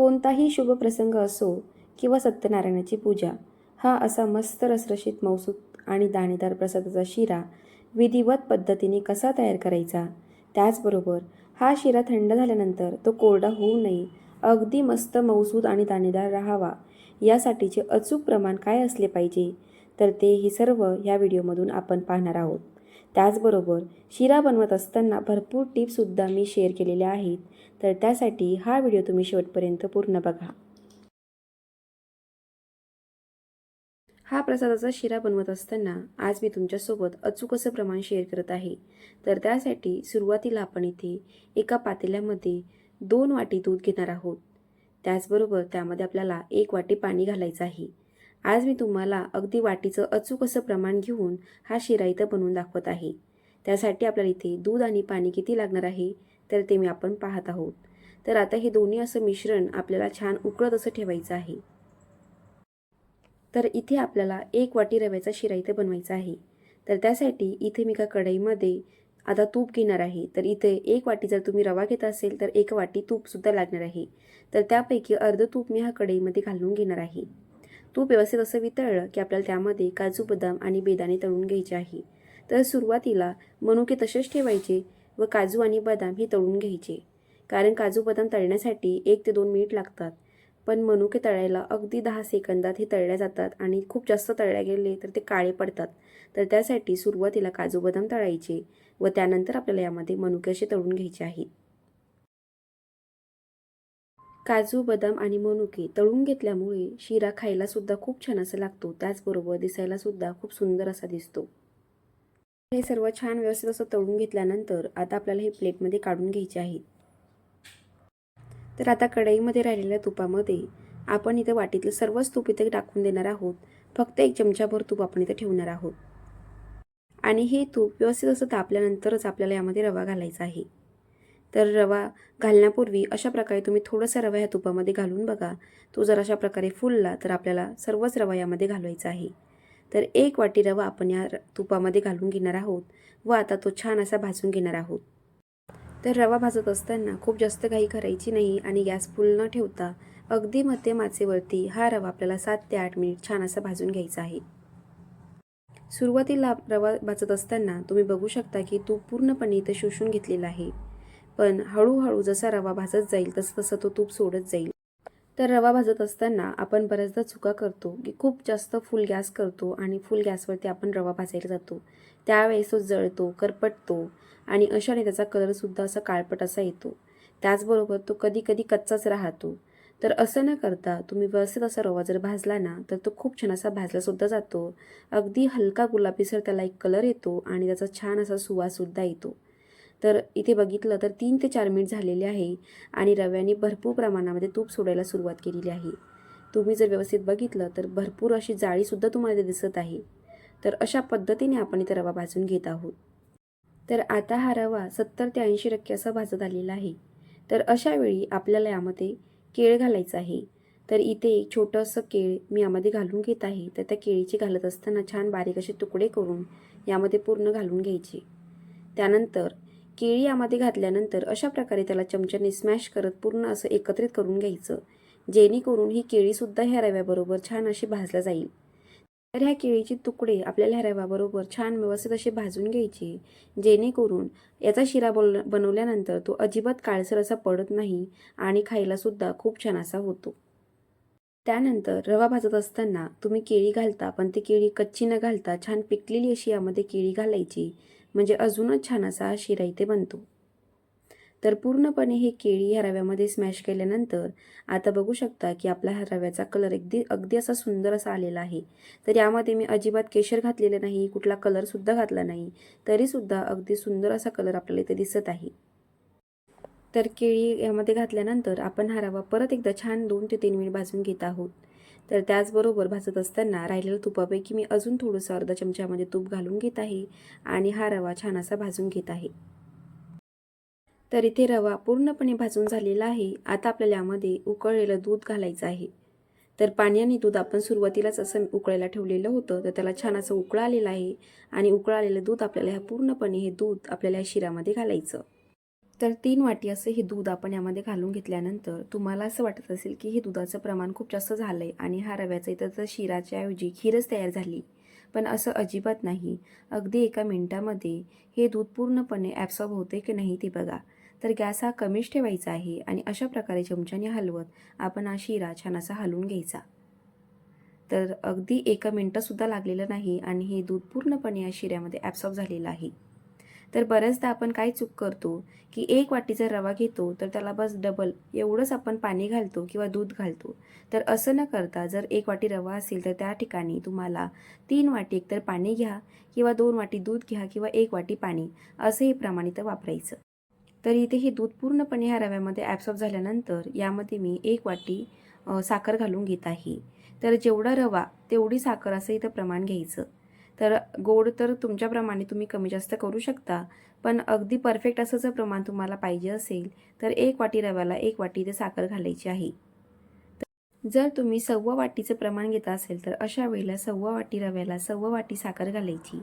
कोणताही शुभ प्रसंग असो किंवा सत्यनारायणाची पूजा हा असा मस्त रसरशीत मौसूत आणि दाणेदार प्रसादाचा शिरा विधिवत पद्धतीने कसा तयार करायचा त्याचबरोबर हा शिरा थंड झाल्यानंतर तो कोरडा होऊ नये अगदी मस्त मौसूद आणि दाणेदार राहावा यासाठीचे अचूक प्रमाण काय असले पाहिजे तर ते ही सर्व ह्या व्हिडिओमधून आपण पाहणार आहोत. त्याचबरोबर शिरा बनवत असताना भरपूर टिप्ससुद्धा मी शेअर केलेल्या आहेत. तर त्यासाठी हा व्हिडिओ तुम्ही शेवटपर्यंत पूर्ण बघा. हा प्रसादाचा शिरा बनवत असताना आज मी तुमच्यासोबत अचूक असं प्रमाण शेअर करत आहे. तर त्यासाठी सुरुवातीला आपण इथे एका पातेल्यामध्ये दोन वाटी दूध घेणार आहोत. त्याचबरोबर त्यामध्ये आपल्याला एक वाटी पाणी घालायचं आहे. आज मी तुम्हाला अगदी वाटीचं अचूक असं प्रमाण घेऊन हा शिरा इथं बनवून दाखवत आहे. त्यासाठी आपल्याला इथे दूध आणि पाणी किती लागणार आहे तर ते मी आपण पाहत आहोत. तर आता हे दोन्ही असं मिश्रण आपल्याला छान उकळत असं ठेवायचं आहे. तर इथे आपल्याला एक वाटी रव्याचा शिरा इथे बनवायचा आहे. तर त्यासाठी इथे मी का कढईमध्ये आता तूप घेणार आहे. तर इथे एक वाटी जर तुम्ही रवा घेत असेल तर एक वाटी तूपसुद्धा लागणार आहे. तर त्यापैकी अर्ध तूप मी हा कढईमध्ये घालून घेणार आहे. तूप व्यवस्थित असं वितळलं की आपल्याला त्यामध्ये काजू बदाम आणि बेदाणे तळून घ्यायचे आहे. तर सुरुवातीला मनुके तसेच ठेवायचे व काजू आणि बदाम हे तळून घ्यायचे. कारण काजू बदाम तळण्यासाठी एक ते दोन मिनिट लागतात. पण मनुके तळायला अगदी दहा सेकंदात हे तळल्या जातात आणि खूप जास्त तळल्या गेले तर ते काळे पडतात. तर त्यासाठी सुरुवातीला काजू बदाम तळायचे व त्यानंतर आपल्याला यामध्ये मनुके असे तळून घ्यायचे आहेत. काजू बदाम आणि मनुके तळून घेतल्यामुळे शिरा खायला सुद्धा खूप छान असा लागतो. त्याचबरोबर दिसायला सुद्धा खूप सुंदर असा दिसतो. हे सर्व छान व्यवस्थित असं तळून घेतल्यानंतर आता आपल्याला हे प्लेटमध्ये काढून घ्यायचे आहेत तर आता कढईमध्ये राहिलेल्या तुपामध्ये आपण इथं वाटीतलं सर्वच तूप इथे टाकून देणार आहोत. फक्त एक चमचाभर तूप आपण इथे ठेवणार आहोत. आणि हे तूप व्यवस्थित असं तापल्यानंतरच आपल्याला यामध्ये रवा घालायचा आहे. तर रवा घालण्यापूर्वी अशा प्रकारे तुम्ही थोडासा रवा ह्या तुपामध्ये घालून बघा. तो जर अशा प्रकारे फुलला तर आपल्याला सर्वच रवा यामध्ये घालवायचा आहे. तर एक वाटी रवा आपण या तुपामध्ये घालून घेणार आहोत व आता तो छान असा भाजून घेणार आहोत. तर रवा भाजत असताना खूप जास्त घाई करायची नाही आणि गॅस फुल न ठेवता अगदी मध्यम माचेवरती हा रवा आपल्याला सात ते आठ मिनिट छान असा भाजून घ्यायचा आहे. सुरुवातीला रवा भाजत असताना तुम्ही बघू शकता की तूप पूर्णपणे इथं शोषून घेतलेला आहे. पण हळूहळू जसा रवा भाजत जाईल तसं तसं तो तूप सोडत जाईल. तर रवा भाजत असताना आपण बऱ्याचदा चुका करतो की खूप जास्त फुल गॅस करतो आणि फुल गॅसवरती आपण रवा भाजायला जातो. त्यावेळेस तो जळतो करपटतो आणि अशाने त्याचा कलरसुद्धा असा काळपट असा येतो. त्याचबरोबर तो कधी कधी कच्चाच राहतो. तर असं न करता तुम्ही व्यवस्थित असा रवा जर भाजला ना तर तो खूप छान असा भाजलासुद्धा जातो. अगदी हलका गुलाबीसर त्याला एक कलर येतो आणि त्याचा छान असा सुवाससुद्धा येतो. तर इथे बघितलं तर तीन ते चार मिनिट झालेले आहे आणि रव्याने भरपूर प्रमाणामध्ये तूप सोडायला सुरुवात केलेली आहे. तुम्ही जर व्यवस्थित बघितलं तर भरपूर अशी जाळीसुद्धा तुम्हाला दिसत आहे. तर अशा पद्धतीने आपण इथे रवा भाजून घेत आहोत. तर आता हा रवा सत्तर ते ऐंशी टक्के असा भाजत आलेला आहे. तर अशावेळी आपल्याला यामध्ये केळ घालायचं आहे. तर इथे एक छोटंसं केळ मी यामध्ये घालून घेत आहे. तर त्या केळीची घालत असताना छान बारीक असे तुकडे करून यामध्ये पूर्ण घालून घ्यायचे. त्यानंतर केळी यामध्ये घातल्यानंतर अशा प्रकारे त्याला चमच्याने स्मॅश करत पूर्ण असं एकत्रित करून घ्यायचं. जेणेकरून ही केळीसुद्धा ह्या रव्याबरोबर छान अशी भाजल्या जाईल. तर ह्या केळीचे तुकडे आपल्याला ह्या रव्याबरोबर छान व्यवस्थित असे भाजून घ्यायचे. जेणेकरून याचा शिरा बोल बनवल्यानंतर तो अजिबात काळसर असा पडत नाही आणि खायलासुद्धा खूप छान असा होतो. त्यानंतर रवा भाजत असताना तुम्ही केळी घालता पण ती केळी कच्ची न घालता छान पिकलेली अशी यामध्ये केळी घालायची. म्हणजे अजूनच छान असा हा शिरा इथे बनतो. तर पूर्णपणे हे केळी ह्या रव्यामध्ये स्मॅश केल्यानंतर आता बघू शकता की आपला हा रव्याचा कलर अगदी अगदी असा सुंदर असा आलेला आहे. तर यामध्ये मी अजिबात केशर घातलेलं नाही कुठला कलरसुद्धा घातला नाही तरीसुद्धा अगदी सुंदर असा कलर आपल्याला इथे दिसत आहे. तर केळी यामध्ये घातल्यानंतर आपण हा रवा परत एकदा छान दोन ते तीन मिनिट भाजून घेत आहोत. तर त्याचबरोबर भाजत असताना राहिलेल्या तुपापैकी मी अजून थोडंसं अर्धा चमच्यामध्ये तूप घालून घेत आहे आणि हा रवा छान असा भाजून घेत आहे. तर इथे रवा पूर्णपणे भाजून झालेला आहे. आता आपल्याला यामध्ये उकळलेलं दूध घालायचं आहे. तर पाणी आणि दूध आपण सुरुवातीलाच असं उकळायला ठेवलेलं होतं. तर त्याला छान असं उकळं आलेलं आहे आणि उकळालेलं आलेलं दूध आपल्याला ह्या पूर्णपणे हे दूध आपल्याला ह्या शिरामध्ये घालायचं. तर तीन वाटी असं हे दूध आपण यामध्ये घालून घेतल्यानंतर तुम्हाला असं वाटत असेल की हे दुधाचं प्रमाण खूप जास्त झालं आहे आणि हा रव्याचा इथं तर शिराच्या ऐवजी खीरच तयार झाली. पण असं अजिबात नाही. अगदी एका मिनटामध्ये हे दूध पूर्णपणे ॲब्सॉर्ब होते की नाही ते बघा. तर गॅस हा कमीच ठेवायचा आहे आणि अशा प्रकारे चमच्याने हलवत आपण हा शिरा छान असा हलवून घ्यायचा. तर अगदी एका मिनटंसुद्धा लागलेलं नाही आणि हे दूध पूर्णपणे या शिऱ्यामध्ये ॲब्सॉर्ब झालेलं आहे. तर बऱ्याचदा आपण काय चूक करतो की एक वाटी जर रवा घेतो तर त्याला बस डबल एवढंच आपण पाणी घालतो किंवा दूध घालतो. तर असं न करता जर एक वाटी रवा असेल तर त्या ठिकाणी तुम्हाला तीन वाटी एकतर पाणी घ्या किंवा दोन वाटी दूध घ्या किंवा एक वाटी पाणी असं हे प्रमाणित वापरायचं. तर इथे हे दूध पूर्णपणे ह्या रव्यामध्ये ॲब्सॉर्ब झाल्यानंतर यामध्ये मी एक वाटी साखर घालून घेत आहे. तर जेवढा रवा तेवढी साखर असं इथं प्रमाण घ्यायचं. तर गोड तर तुमच्याप्रमाणे तुम्ही कमी जास्त करू शकता. पण अगदी परफेक्ट असं जर प्रमाण तुम्हाला पाहिजे असेल तर एक वाटी रव्याला एक वाटी ते साखर घालायची आहे. जर तुम्ही सव्वा वाटीचं प्रमाण घेत असेल तर अशा वेळेला सव्वा वाटी रव्याला सव्वा वाटी साखर घालायची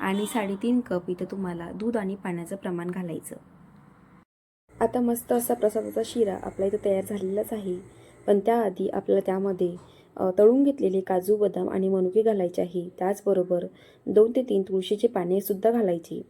आणि साडेतीन कप इथं तुम्हाला दूध आणि पाण्याचं प्रमाण घालायचं. आता मस्त असा प्रसादाचा शिरा आपल्या इथं तयार झालेलाच आहे. पण त्याआधी आपल्याला त्यामध्ये तळून घेतलेले काजू बदाम आणि मनुके घालायचे आहे त्याचबरोबर दोन ते तीन तुळशीचे पानेसुद्धा घालायची.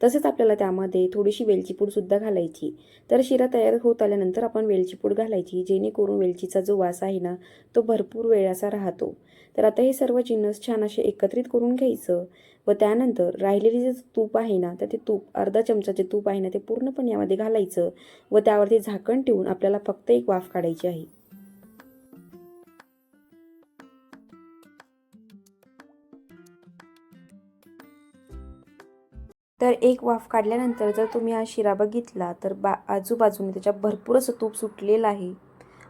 तसेच आपल्याला त्यामध्ये थोडीशी वेलची पूडसुद्धा घालायची. तर शिरा तयार होत आल्यानंतर आपण वेलची पूड घालायची जेणेकरून वेलचीचा जो वास आहे ना तो भरपूर वेळाचा राहतो. तर आता हे सर्व जिन्नस छान असे एकत्रित करून घ्यायचं व त्यानंतर राहिलेले जे तूप आहे ना तर ते तूप अर्धा चमचाचे तूप आहे ना ते पूर्णपणे यामध्ये घालायचं व त्यावरती झाकण ठेवून आपल्याला फक्त एक वाफ काढायची आहे. तर एक वाफ काढल्यानंतर जर तुम्ही हा शिरा बघितला तर बा आजूबाजूने त्याच्या भरपूर असं तूप सुटलेलं आहे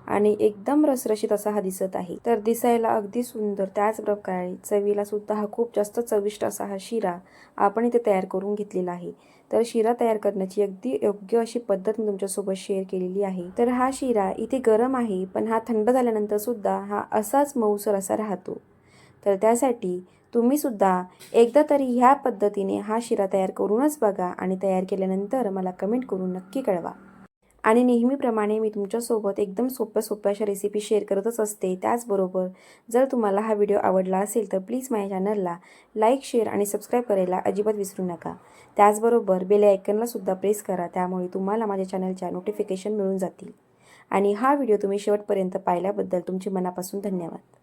आणि एकदम रसरशीत असा हा दिसत आहे. तर दिसायला अगदी सुंदर. त्याचप्रकारे चवीला सुद्धा हा खूप जास्त चविष्ट असा हा शिरा आपण इथे तयार करून घेतलेला आहे. तर शिरा तयार करण्याची अगदी योग्य अशी पद्धत मी तुमच्यासोबत शेअर केलेली आहे. तर हा शिरा इथे गरम आहे पण हा थंड झाल्यानंतर सुद्धा हा असाच मऊसर असा राहतो. तर त्यासाठी तुम्हीसुद्धा एकदा तरी ह्या पद्धतीने हा शिरा तयार करूनच बघा आणि तयार केल्यानंतर मला कमेंट करून नक्की कळवा. आणि नेहमीप्रमाणे मी तुमच्यासोबत एकदम सोप्या सोप्या अशा रेसिपी शेअर करतच असते. त्याचबरोबर जर तुम्हाला हा व्हिडिओ आवडला असेल तर प्लीज माझ्या चॅनलला लाईक शेअर आणि सबस्क्राईब करायला अजिबात विसरू नका. त्याचबरोबर बेल आयकनला सुद्धा प्रेस करा. त्यामुळे तुम्हाला माझ्या चॅनलच्या नोटिफिकेशन मिळून जातील. आणि हा व्हिडिओ तुम्ही शेवटपर्यंत पाहिल्याबद्दल तुमचे मनापासून धन्यवाद.